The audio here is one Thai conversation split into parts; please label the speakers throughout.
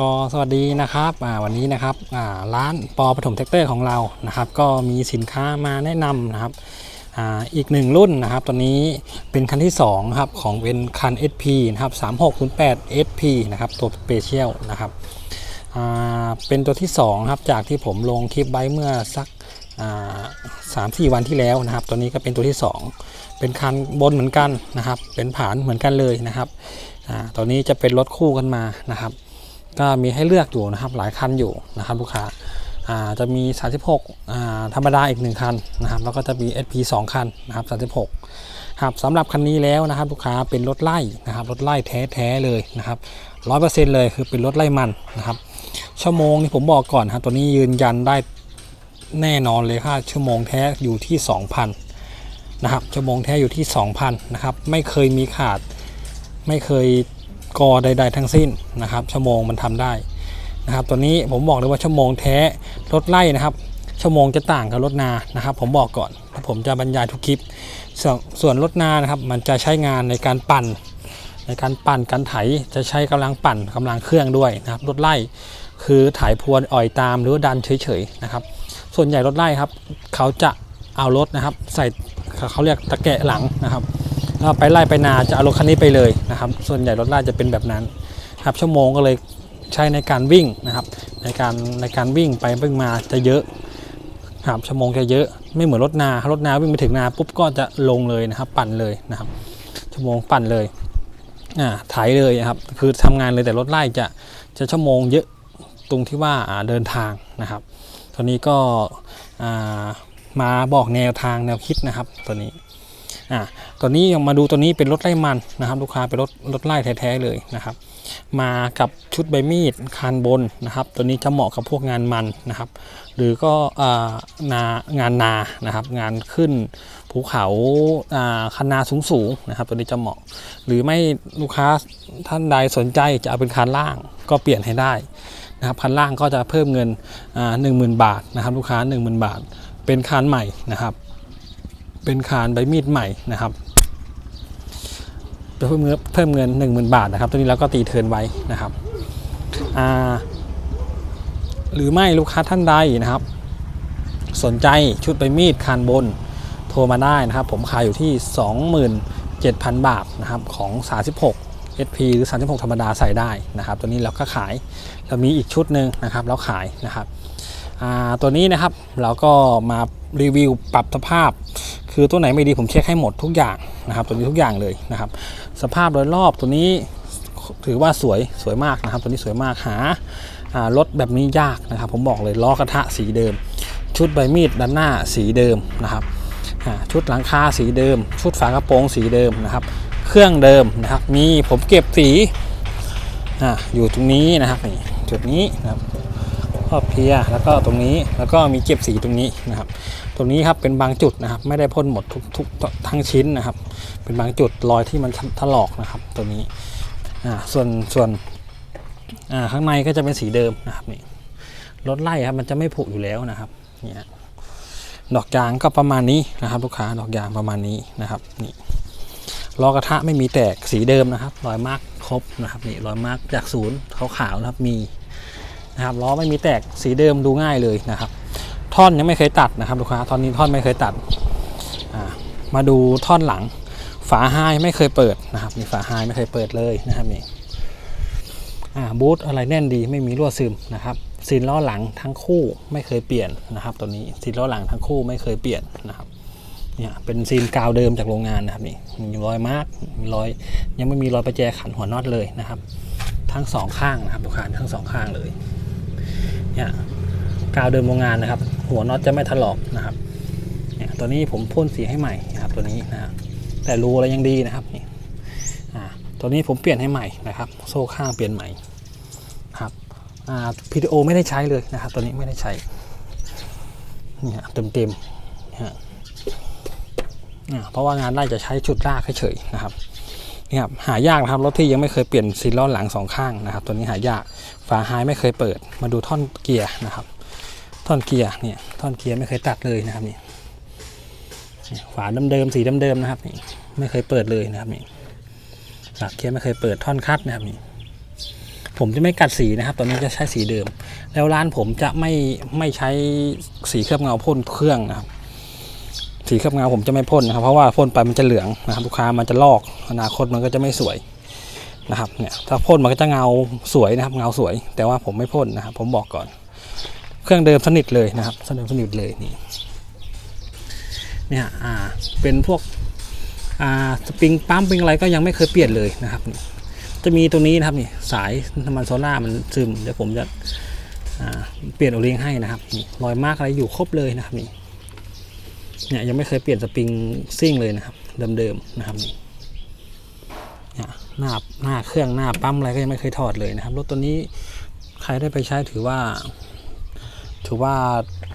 Speaker 1: ก็สวัสดีนะครับวันนี้นะครับร้านปอปฐมแท็กเตอร์ของเรานะครับ ก็มีสินค้ามาแนะนำนะครับออีกหนึ่งรุ่นนะครับตัวนี้เป็นคันที่2ครับของเป็นคัน SP นะครับ3608 SP นะครับตัวเปเชียลนะครับเป็นตัวที่2ครับจากที่ผมลงคลิปไว้เมื่อสักสามสี่วันที่แล้วนะครับ ตัวนี้ก็เป็นตัวที่ 2 เป็นคันบนเหมือนกันนะครับ เป็นผานเหมือนกันเลยนะครับอตัวนี้จะเป็นรถคู่กันมานะครับ ก็มีให้เลือกอยู่นะครับหลายคันอยู่นะครับลูกค้าจะมี 36ธรรมดาอีก 1 คันนะครับแล้วก็จะมี SP 2 คันนะครับ36ครับสำหรับคันนี้แล้วนะครับลูกค้าเป็นรถไล่นะครับรถไล่แท้ๆเลยนะครับร้อยเปอร์เซ็นต์เลยคือเป็นรถไล่มันนะครับชั่วโมงนี่ผมบอกก่อนครับตัวนี้ยืนยันได้แน่นอนเลยค่าชั่วโมงแท้อยู่ที่ 2,000นะครับชั่วโมงแท้อยู่ที่ 2,000นะครับไม่เคยมีขาดไม่เคย กอใด ๆ ทั้งสิ้นนะครับ ชั่วโมงมันทำได้นะครับ ตัวนี้ผมบอกเลยว่าชั่วโมงแท้รถไล่นะครับ ชั่วโมงจะต่างกับรถนานะครับ ผมบอกก่อนผมจะบรรยายทุกคลิปสส่วนรถนานะครับ มันจะใช้งานในการปั่น ในการปั่นการไถจะใช้กำลังปั่นกำลังเครื่องด้วยนะครับรถไล่คือถ่ายพรวนอ่อยตามหรือดันเฉยๆนะครับ ส่วนใหญ่รถไล่ครับ เขาจะเอารถนะครับ ใส่เขาเรียกตะแกะหลังนะครับ แล้วไปไล่ไปนาจะเอารถคันนี้ไปเลยนะครับ ส่วนใหญ่รถไล่จะเป็นแบบนั้นครับชั่วโมงก็เลยใช้ในการวิ่งนะครับในการในการวิ่งไปวิ่งมาจะเยอะครับชั่วโมงจะเยอะไม่เหมือนรถนารถนาวิ่งไปถึงนาปุ๊บก็จะลงเลยนะครับ ปั่นเลยนะครับ ชั่วโมงปั่นเลยอ่าถ่ายเลยครับคือทำงานเลยแต่รถไล่จะจะชั่วโมงเยอะตรงที่ว่าอ่าเดินทางนะครับ ตัวนี้ก็อ่ามาบอกแนวทางแนวคิดนะครับตัวนี้ อ่าตัวนี้ยังมาดูตัวนี้เป็นรถไล่มันนะครับ ลูกค้าเป็นรถรถไล่แท้ๆเลยนะครับ มากับชุดใบมีดคานบนนะครับ ตัวนี้จะเหมาะกับพวกงานมันนะครับ หรือก็นางานนานะครับ งานขึ้นภูเขาอ่าคันนาสูงๆนะครับ ตัวนี้จะเหมาะ หรือไม่ลูกค้าท่านใดสนใจจะเอาเป็นคันล่างก็เปลี่ยนให้ได้นะครับคันล่างก็จะเพิ่มเงินหนึ่งหมื่นบาทนะครับ ลูกค้า 1 0,000 บาท เป็นคันใหม่นะครับ เป็นคานใบมีดใหม่นะครับเพิ่มเงินเพิ่มเงิน 10,000 บาทนะครับ ตัวนี้เราก็ตีเทินไว้นะครับหรือไม่ลูกค้าท่านใดนะครับ สนใจชุดใบมีดคานบนโทรมาได้นะครับ ผมขายอยู่ที่ 27,000 บาทนะครับของ 36 SP หรือ 36 ธรรมดาใส่ได้นะครับ ตัวนี้เราก็ขาย เรามีอีกชุดหนึ่งนะครับแล้วขายนะครับ ตัวนี้นะครับเราก็มารีวิวปรับสภาพ คือตัวไหนไม่ดีผมเช็คให้หมดทุกอย่างนะครับตัวนี้ทุกอย่างเลยนะครับ สภาพโดยรอบตัวนี้ถือว่าสวยสวยมากนะครับ ตัวนี้สวยมากหารถแบบนี้ยากนะครับ ผมบอกเลยล้อกระทะสีเดิม ชุดใบมีดด้านหน้าสีเดิมนะครับชุดหลังคาสีเดิม ชุดฝากระโปรงสีเดิมนะครับ เครื่องเดิมนะครับมีผมเก็บสีออยู่ตรงนี้นะครับนี่จุดนี้นะครับ ครอบเพียแล้วก็ตรงนี้แล้วก็มีเก็บสีตรงนี้นะครับ ตรงนี้ครับเป็นบางจุดนะครับ ไม่ได้พ่นหมดทุกทุกทั้งชิ้นนะครับ เป็นบางจุดรอยที่มันถลอกนะครับ ตัวนี้อ่าส่วนส่วนอ่าข้างในก็จะเป็นสีเดิมนะครับนี่รถไล่ครับมันจะไม่ผุอยู่แล้วนะครับเนี่ยดอกยางก็ประมาณนี้นะครับ ลูกค้าดอกยางประมาณนี้นะครับนี่ล้อกระทะไม่มีแตกสีเดิมนะครับรอยมาร์กครบนะครับนี่รอยมาร์กจากศูนย์ขาวๆนะครับมี นะครับล้อไม่มีแตกสีเดิมดูง่ายเลยนะครับ ท่อนยังไม่เคยตัดนะครับลูกค้าท่อนนี้ท่อนไม่เคยตัดมาดูท่อนหลัง ฝาไฮไม่เคยเปิดนะครับนี่ฝาไฮไม่เคยเปิดเลยนะครับนี่บูทอะไรแน่นดีไม่มีรั่วซึมนะครับซีนล้อหลังทั้งคู่ไม่เคยเปลี่ยนนะครับตัวนี้ซีนล้อหลังทั้งคู่ไม่เคยเปลี่ยนนะครับเนี่ยเป็นซีนกาวเดิมจากโรงงานนะครับนี่มีรอยมาร์กมีรอยยังไม่มีรอยประแจขันหัวน็อตเลยนะครับ ทั้งสองข้างนะครับลูกค้าทั้งสองข้างเลย เนี่ยกาวเดิมโรงงานนะครับ หัวน็อตจะไม่ถลอกนะครับเนี่ยตัวนี้ผมพ่นสีให้ใหม่นะครับตัวนี้นะครับแต่รูอะไรยังดีนะครับนี่อ่าตัวนี้ผมเปลี่ยนให้ใหม่นะครับ โซ่ข้างเปลี่ยนใหม่ครับอ่าพีดีโอไม่ได้ใช้เลยนะครับ ตัวนี้ไม่ได้ใช้เนี่ยเต็มเต็มๆเนี่ยอ่าเพราะว่างานไล่จะใช้ชุดลากเฉยๆนะครับ นี่ครับหายากนะครับรถที่ยังไม่เคยเปลี่ยนซีล้อหลังสองข้างนะครับ ตัวนี้หายากฝาไฮไม่เคยเปิด มาดูท่อนเกียร์นะครับ ท่อนเกียร์เนี่ยท่อนเกียร์ไม่เคยตัดเลยนะครับนี่ฝาเดิมๆสีเดิมๆนะครับนี่ไม่เคยเปิดเลยนะครับนี่ฝาเกียร์ไม่เคยเปิดท่อนคัดนะครับนี่ผมจะไม่กัดสีนะครับตัวนี้จะใช้สีเดิม แล้วร้านผมจะไม่ไม่ใช้สีเคลือบเงาพ่นเครื่องนะครับ สีเคลือบเงาผมจะไม่พ่นนะครับ เพราะว่าพ่นไปมันจะเหลืองนะครับลูกค้ามันจะลอกอนาคตมันก็จะไม่สวยนะครับเนี่ยถ้าพ่นมันก็จะเงาสวยนะครับเงาสวย แต่ว่าผมไม่พ่นนะครับ ผมบอกก่อน เครื่องเดิมสนิทเลยนะครับสนิทสนิทเลยนี่เนี่ยอ่าเป็นพวกอ่าสปริงปั๊มปริงอะไรก็ยังไม่เคยเปลี่ยนเลยนะครับนี่จะมีตัวนี้นะครับนี่สายน้ำมันโซล่ามันซึมเดี๋ยวผมจะอ่าเปลี่ยนโอเลี้ยงให้นะครับนี่รอยมากอะไรอยู่ครบเลยนะครับนี่ เนี่ยยังไม่เคยเปลี่ยนสปริงซิ่งเลยนะครับเดิมๆนะครับนี่เนี่ยหน้าหน้าเครื่องหน้าปั๊มอะไรก็ยังไม่เคยถอดเลยนะครับรถตัวนี้ใครได้ไปใช้ถือว่า ถือว่า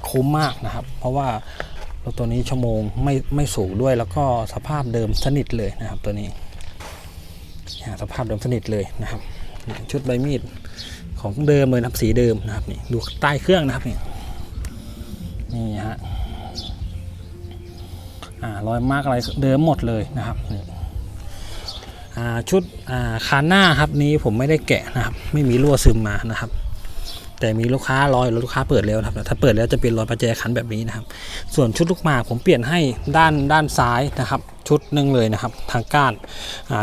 Speaker 1: คุ้มมากนะครับ เพราะว่ารถตัวนี้ชั่วโมงไม่ไม่สูงด้วย แล้วก็สภาพเดิมสนิทเลยนะครับตัวนี้เนี่ยสภาพเดิมสนิทเลยนะครับชุดใบมีดของเดิมเลยนะครับสีเดิมนะครับนี่ดูใต้เครื่องนะครับนี่นี่ฮะ รอยมากอะไรเดิมหมดเลยนะครับชุดคานหน้าครับนี้ผมไม่ได้แกะนะครับ ไม่มีรั่วซึมมานะครับ แต่มีลูกค้ารอยลูกค้าเปิดแล้วนะครับถ้าเปิดแล้วจะเป็นรอยประแจขันแบบนี้นะครับ ส่วนชุดลูกหมากผมเปลี่ยนให้ด้านด้านซ้ายนะครับ ชุดหนึ่งเลยนะครับ ทางก้าน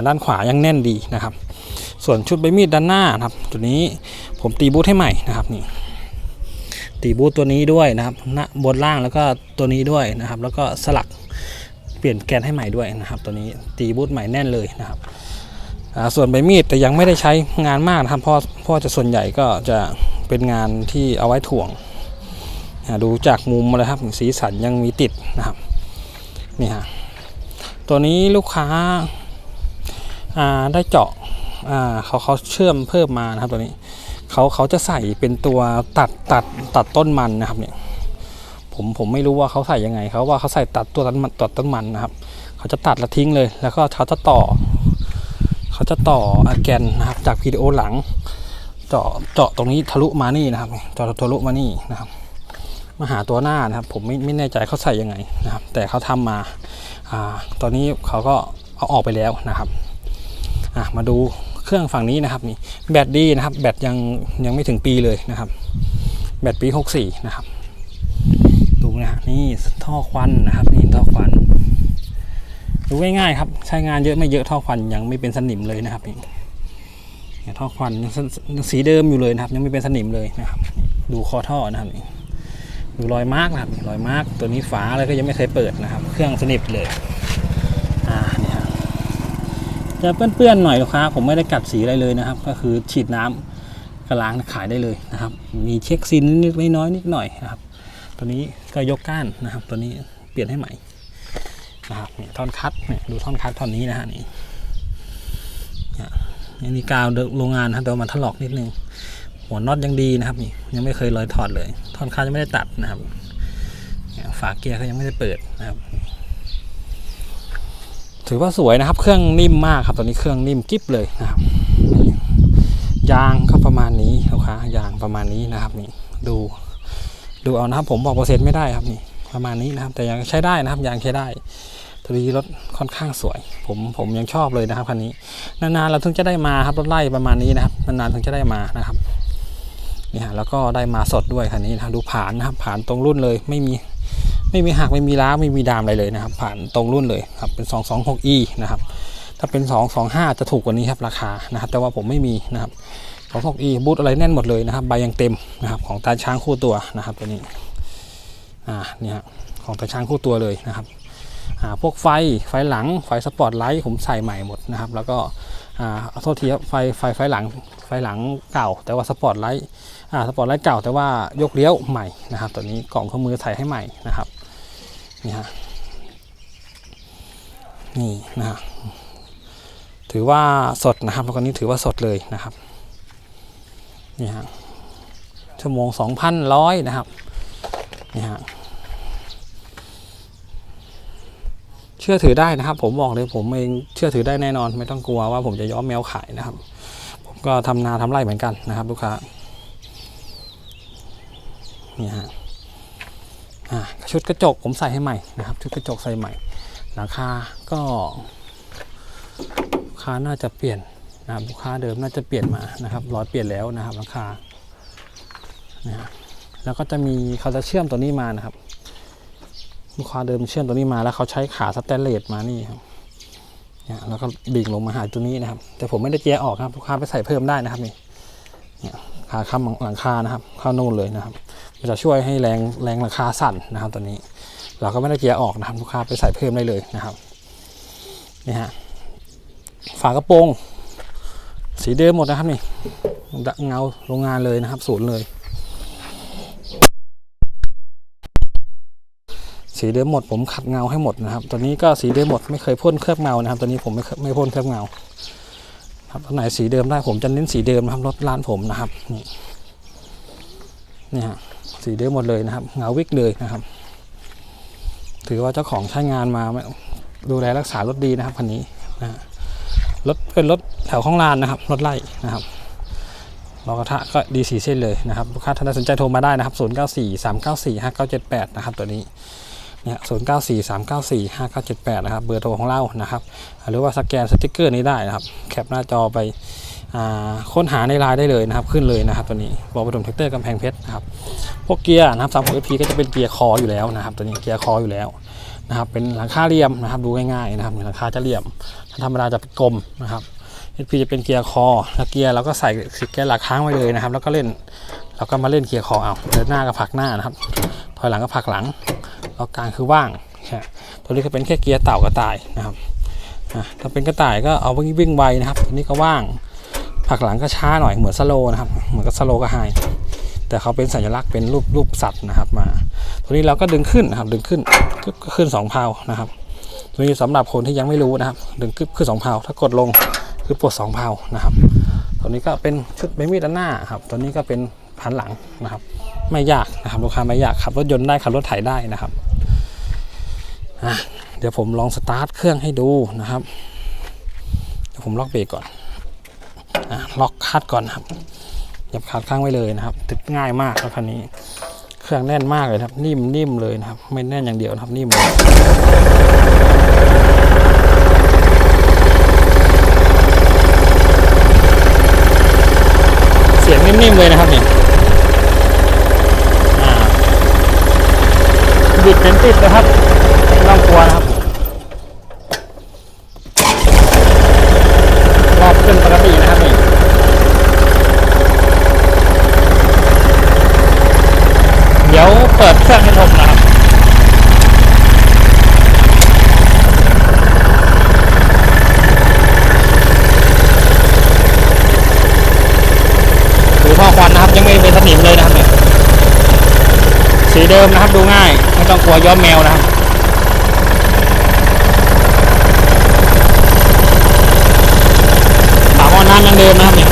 Speaker 1: ด้านขวายังแน่นดีนะครับ ส่วนชุดใบมีดด้านหน้านะครับตัวนี้ผมตีบูทให้ใหม่นะครับนี่ตีบูทตัวนี้ด้วยนะครับบนล่างแล้วก็ตัวนี้ด้วยนะครับ แล้วก็สลัก ปลี่ยนแกนให้ใหม่ด้วยนะครับ ตัวนี้ตีบูทใหม่แน่นเลยนะครับส่วนใบมีดแต่ยังไม่ได้ใช้งานมากนะครับพราะเพราะจะส่วนใหญ่ก็จะเป็นงานที่เอาไว้ถ่วงดูจากมุมเลยครับสีสันยังมีติดนะครับนี่ฮะตัวนี้ลูกค้าาได้เจาะาเขาเขาเชื่อมเพิ่มมานะครับตัวนี้เขาเขาจะใส่เป็นตัวตัดตัดตัดต้นมันนะครับเนี่ย ผมผมไม่รู้ว่าเขาใส่ยังไงเขาว่าเขาใส่ตัดตัวต้นมันตัดต้นมันนะครับ เขาจะตัดแล้วทิ้งเลย แล้วก็เขาจะต่อ เขาจะต่ออแกนนะครับ จากวิดีโอหลัง เจาะเจาะตรงนี้ทะลุมานี่นะครับเจาะทะลุมานี่นะครับมาหาตัวหน้านะครับ ผมไม่ไม่แน่ใจเขาใส่ยังไงนะครับ แต่เขาทำมาอ่าตอนนี้เขาก็เอาออกไปแล้วนะครับอะมาดูเครื่องฝั่งนี้นะครับนี่แบตดีนะครับ แบตยังยังไม่ถึงปีเลยนะครับ แบตปี 64 นะครับ นะนี่ท่อควันนะครับนี่ท่อควันดูง่ายๆครับ ใช้งานเยอะไม่เยอะท่อควันยังไม่เป็นสนิมเลยนะครับนี่ท่อควันยังสีเดิมอยู่เลยนะครับ ยังไม่เป็นสนิมเลยนะครับ ดูคอท่อนะครับดูรอยมาร์กนะครับรอยมาร์กตัวนี้ฝาอะไรก็ยังไม่เคยเปิดนะครับ เครื่องสนิทเลยอ่าเนี่ยจะเปื้อนๆหน่อยลูกค้าผมไม่ได้กัดสีอะไรเลยนะครับ ก็คือฉีดน้ำกระล้างขายได้เลยนะครับ มีเช็คซินนิดน้อยนิดหน่อยนะครับ ตัวนี้ก็ยกก้านนะครับ ตัวนี้เปลี่ยนให้ใหม่นะครับเนี่ยท่อนคัดเนี่ยดูท่อนคัดท่อนนี้นะฮะนี่เนี่ยนี่กาวโรงงานนะแต่ว่ามันถลอกนิดนึง หัวน็อตยังดีนะครับนี่ยังไม่เคยรอยถอดเลย ท่อนคัดยังไม่ได้ตัดนะครับฝาเกียร์ก็ยังไม่ได้เปิดนะครับถือว่าสวยนะครับ เครื่องนิ่มมากครับตอนนี้เครื่องนิ่มกิ๊บเลยนะครับ ยางก็ประมาณนี้ลูกค้ายางประมาณนี้นะครับนี่ดู ดูเอานะครับ ผมบอกเปอร์เซ็นต์ไม่ได้ครับนี่ประมาณนี้นะครับ แต่ยังใช้ได้นะครับยางใช้ได้ตัวนี้รถค่อนข้างสวย ผมผมยังชอบเลยนะครับคันนี้ นานๆเราถึงจะได้มาครับรถไล่ประมาณนี้นะครับนานๆถึงจะได้มานะครับนี่ฮะแล้วก็ได้มาสดด้วยคันนี้นะดูผ่านนะครับผ่านตรงรุ่นเลยไม่มีไม่มีหักไม่มีล้าไม่มีดามอะไรเลยนะครับ ผ่านตรงรุ่นเลยครับเป็น 226e นะครับถ้าเป็น 225 จะถูกกว่านี้ครับราคานะครับ แต่ว่าผมไม่มีนะครับ 26e บูทอะไรแน่นหมดเลยนะครับใบยังเต็มนะครับของตาช้างคู่ตัวนะครับตัวนี้อ่าเนี่ยฮะของตาช้างคู่ตัวเลยนะครับอ่าพวกไฟไฟหลังไฟสปอตไลท์ผมใส่ใหม่หมดนะครับ แล้วก็อ่าโทษทีครับไฟไฟไฟหลังไฟหลังเก่า แต่ว่าสปอตไลท์อ่าสปอตไลท์เก่าแต่ว่ายกเลี้ยวใหม่นะครับ ตัวนี้กล่องข้อมือใส่ให้ใหม่นะครับนี่ฮะนี่นะฮะถือว่าสดนะครับแล้วก็นี้ถือว่าสดเลยนะครับ นี่ฮะชั่วโมง2,100นะครับนี่ฮะเชื่อถือได้นะครับ ผมบอกเลยผมเองเชื่อถือได้แน่นอน ไม่ต้องกลัวว่าผมจะย้อมแมวขายนะครับ ผมก็ทำนาทำไร่เหมือนกันนะครับลูกค้านี่ฮะชุดกระจกผมใส่ให้ใหม่นะครับ ชุดกระจกใส่ใหม่ราคาก็ราคาน่าจะเปลี่ยน นะครับลูกค้าเดิมน่าจะเปลี่ยนมานะครับร้อยเปลี่ยนแล้วนะครับราคานะฮะแล้วก็จะมีเขาจะเชื่อมตัวนี้มานะครับ ลูกค้าเดิมเชื่อมตัวนี้มาแล้วเขาใช้ขาสแตนเลสมานี่ครับเนี่ยแล้วก็ดิ่งลงมาหาตัวนี้นะครับ แต่ผมไม่ได้แยออกครับลูกค้าไปใส่เพิ่มได้นะครับนี่เนี่ยขาค้ำหลังคานะครับเข้านู่นเลยนะครับมันจะช่วยให้แรงแรงหลังคาสั่นนะครับตัวนี้ เราก็ไม่ได้แยออกนะครับลูกค้าไปใส่เพิ่มได้เลยนะครับนี่ฮะฝากระโปรง สีเดิมหมดนะครับนี่เงาโรงงานเลยนะครับ ศูนย์เลย สีเดิมหมดผมขัดเงาให้หมดนะครับตัวนี้ก็สีเดิมหมดไม่เคยพ่นเคลือบเงานะครับตัวนี้ผมไม่ไม่พ่นเคลือบเงาครับตัวไหนสีเดิมได้ผมจะเน้นสีเดิมนะครับรถร้านผมนะครับนี่นี่ฮะสีเดิมหมดเลยนะครับ เงาวิกเลยนะครับ ถือว่าเจ้าของใช้งานมาดูแลรักษารถดีนะครับคันนี้นะฮะ รถเป็นรถแถวข้างลานนะครับ รถไล่นะครับล้อกระทะก็ดีสีเส้นเลยนะครับลูกค้าท่านใดสนใจโทรมาได้นะครับ 0 9 4 3 9 4 5 9 7 8 นะครับตัวนี้เนี่ย0 9 4 3 9 4 5 9 7 8 นะครับ เบอร์โทรของเรานะครับ หรือว่าสแกนสติกเกอร์นี้ได้นะครับ แคปหน้าจอไปค้นหาในไลน์ได้เลยนะครับ ขึ้นเลยนะครับตัวนี้บอกปฐมแท็กเตอร์กำแพงเพชรนะครับ พวกเกียร์นะครับสามหกเอพีก็จะเป็นเกียร์คออยู่แล้วนะครับ ตัวนี้เกียร์คออยู่แล้ว นะครับเป็นหลังคาเหลี่ยมนะครับดูง่ายๆนะครับหลังคาจะเหลี่ยมธรรมดาจะเป็นกลมนะครับ SP จะเป็นเกียร์คอแล้วเกียร์เราก็ใส่เกียร์หลักค้างไว้เลยนะครับ แล้วก็เล่นเราก็มาเล่นเกียร์คอเอาเดินหน้าก็ผลักหน้านะครับ ถอยหลังก็ผลักหลังแล้วกลางคือว่างแค่ตัวนี้ก็เป็นแค่เกียร์เต่ากระต่ายนะครับถ้าเป็นกระต่ายก็เอาวิ่งวิ่งไวนะครับตัวนี้ก็ว่างผลักหลังก็ช้าหน่อยเหมือนสโลนะครับเหมือนกับสโลกับไฮ แต่เขาเป็นสัญลักษณ์เป็นรูปรูปสัตว์นะครับมา ตัวนี้เราก็ดึงขึ้นนะครับ ดึงขึ้นก็ขึ้นสองเพานะครับ ตัวนี้สำหรับคนที่ยังไม่รู้นะครับ ดึงขึ้นสองเพาถ้ากดลงคือปลดสองเพานะครับ ตัวนี้ก็เป็นชุดใบมีดด้านหน้าครับ ตัวนี้ก็เป็นพันหลังนะครับ ไม่ยากนะครับลูกค้าไม่ยากขับรถยนต์ได้ขับรถไถได้นะครับเดี๋ยวผมลองสตาร์ทเครื่องให้ดูนะครับเดี๋ยวผมล็อกเบรกก่อนอล็อกคัดก่อนนะครับ หยับขาดข้างไว้เลยนะครับติดง่ายมากครับคันนี้ เครื่องแน่นมากเลยครับ นิ่มนิ่มเลยนะครับ ไม่แน่นอย่างเดียวนะครับ นิ่มเสียงนิ่มๆเลยนะครับเนี่ยบิดเป็นติดนะครับไม่ต้องกลัวนะครับ รอบขึ้นปกตินะครับนี่เดี๋ยวเปิดเครื่องให้ชมนะครับ ถือพ่อควันนะครับยังไม่เป็นสนิมเลยนะครับเนี่ยสีเดิมนะครับดูง่ายไม่ ต้องกลัวย้อมแมวนะครับฝาหม้อน้ำยังเดิมนะครับเนี่ย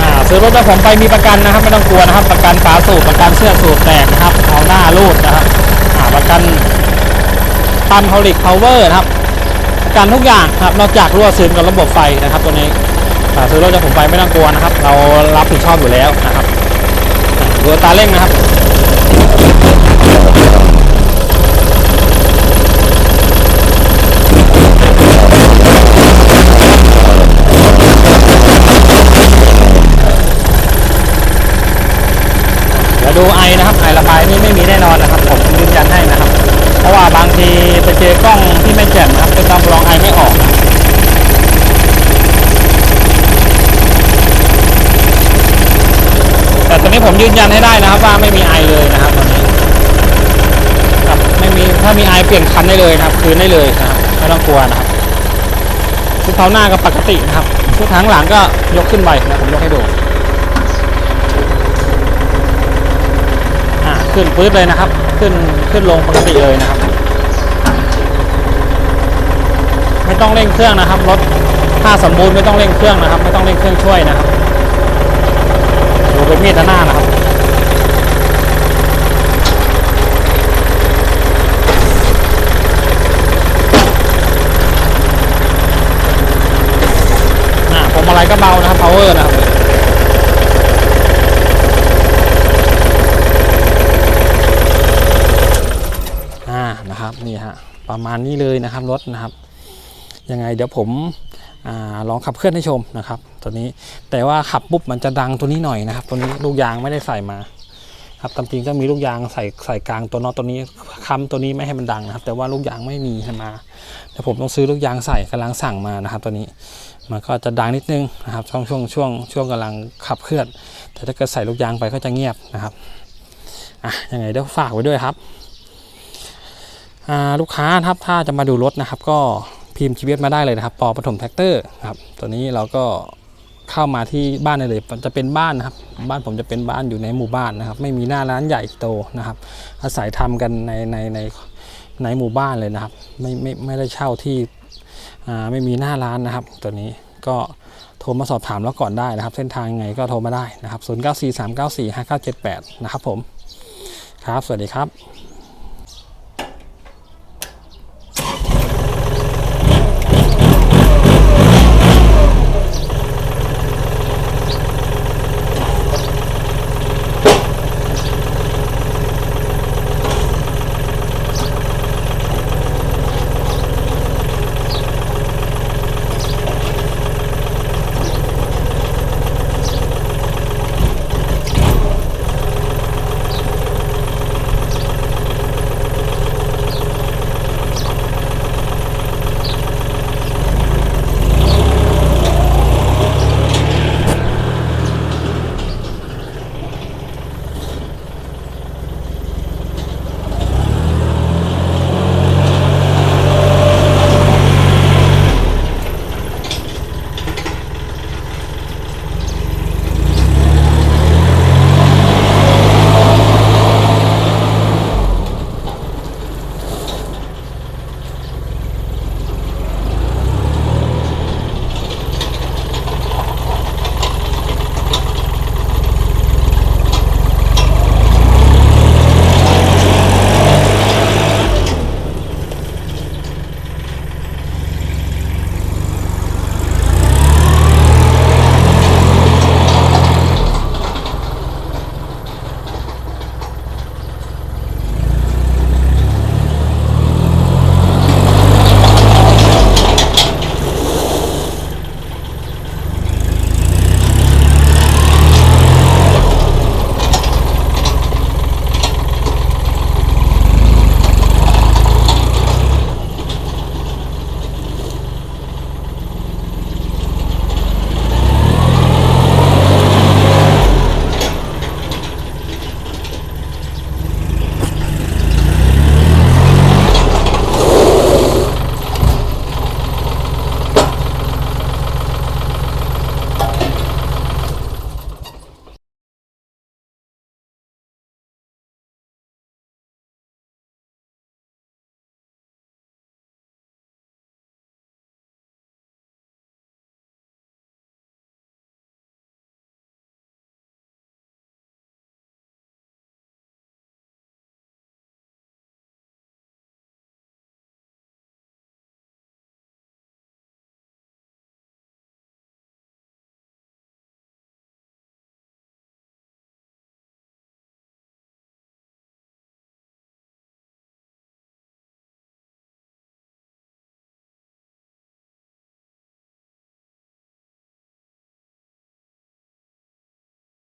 Speaker 1: อ่าซื้อรถแล้วผมไปมีประกันนะครับ ไม่ต้องกลัวนะครับ ประกันฝาสูบประกันเสื้อสูบแตกนะครับ หน้ารูดนะครับประกันตันพาลิกพาวเวอร์นะครับประกันทุกอย่างครับนอกจากรั่วซึมกับระบบไฟนะครับ ตัวนี้อ่าซื้อรถจากผมไปไม่ต้องกลัวนะครับ เรารับผิดชอบอยู่แล้วนะครับอ่าดูตาเร่งนะครับ ดูไอนะครับไอระบายนี่ไม่มีแน่นอนนะครับ ผมยืนยันให้นะครับ เพราะว่าบางทีไปเจอกล้องที่ไม่แจ่มครับเป็นตามลองไอไม่ออกแต่ตอนนี้ผมยืนยันให้ได้นะครับ ว่าไม่มีไอเลยนะครับตอนนี้ครับไม่มีถ้ามีไอเปลี่ยนคันได้เลยนะครับ คืนได้เลยนะครับไม่ต้องกลัวนะครับชุดเท้าหน้าก็ปกตินะครับชุดทางหลังก็ยกขึ้นไปนะผมยกให้ดู อ่า ขึ้นปื๊ดเลยนะครับ ขึ้นขึ้นลงปกติเลยนะครับ ไม่ต้องเร่งเครื่องนะครับรถถ้าสมบูรณ์ไม่ต้องเร่งเครื่องนะครับ ไม่ต้องเร่งเครื่องช่วยนะครับดูเป็นมีดด้าหน้านะครับ power นะครับอ่านะครับนี่ฮะ ประมาณนี้เลยนะครับรถนะครับยังไงเดี๋ยวผมอลองขับเคลื่อนให้ชมนะครับ ตัวนี้แต่ว่าขับปุ๊บมันจะดังตัวนี้หน่อยนะครับตัวนี้ลูกยางไม่ได้ใส่มาครับตามจริงก็มีลูกยางใส่ใส่กลางตัวน็อตตัวนี้ค้ำตัวนี้ไม่ให้มันดังนะครับ แต่ว่าลูกยางไม่มีมาแต่ผมต้องซื้อลูกยางใส่กำลังสั่งมานะครับ ตัวนี้มันก็จะดังนิดนึงนะครับช่วงช่วงช่วงช่วงกำลังขับเคลื่อน แต่ถ้าเกิดใส่ลูกยางไปก็จะเงียบนะครับอะยังไงเดี๋ยวฝากไว้ด้วยครับ ลูกค้าครับถ้าจะมาดูรถนะครับ ก็พิมพ์ชีวิตมาได้เลยนะครับปอปฐมแท็กเตอร์ครับตัวนี้เราก็เข้ามาที่บ้านเลยจะเป็นบ้านนะครับ บ้านผมจะเป็นบ้านอยู่ในหมู่บ้านนะครับ ไม่มีหน้าร้านใหญ่โตนะครับ อาศัยทำกันในในในในหมู่บ้านเลยนะครับ ไม่ไม่ไม่ได้เช่าที่ไม่มีหน้าร้านนะครับ ตัวนี้ก็โทรมาสอบถามแล้วก่อนได้นะครับ เส้นทางยังไงก็โทรมาได้นะครับ0 9 4 3 9 4 5 9 7 8นะครับผมครับ สวัสดีครับ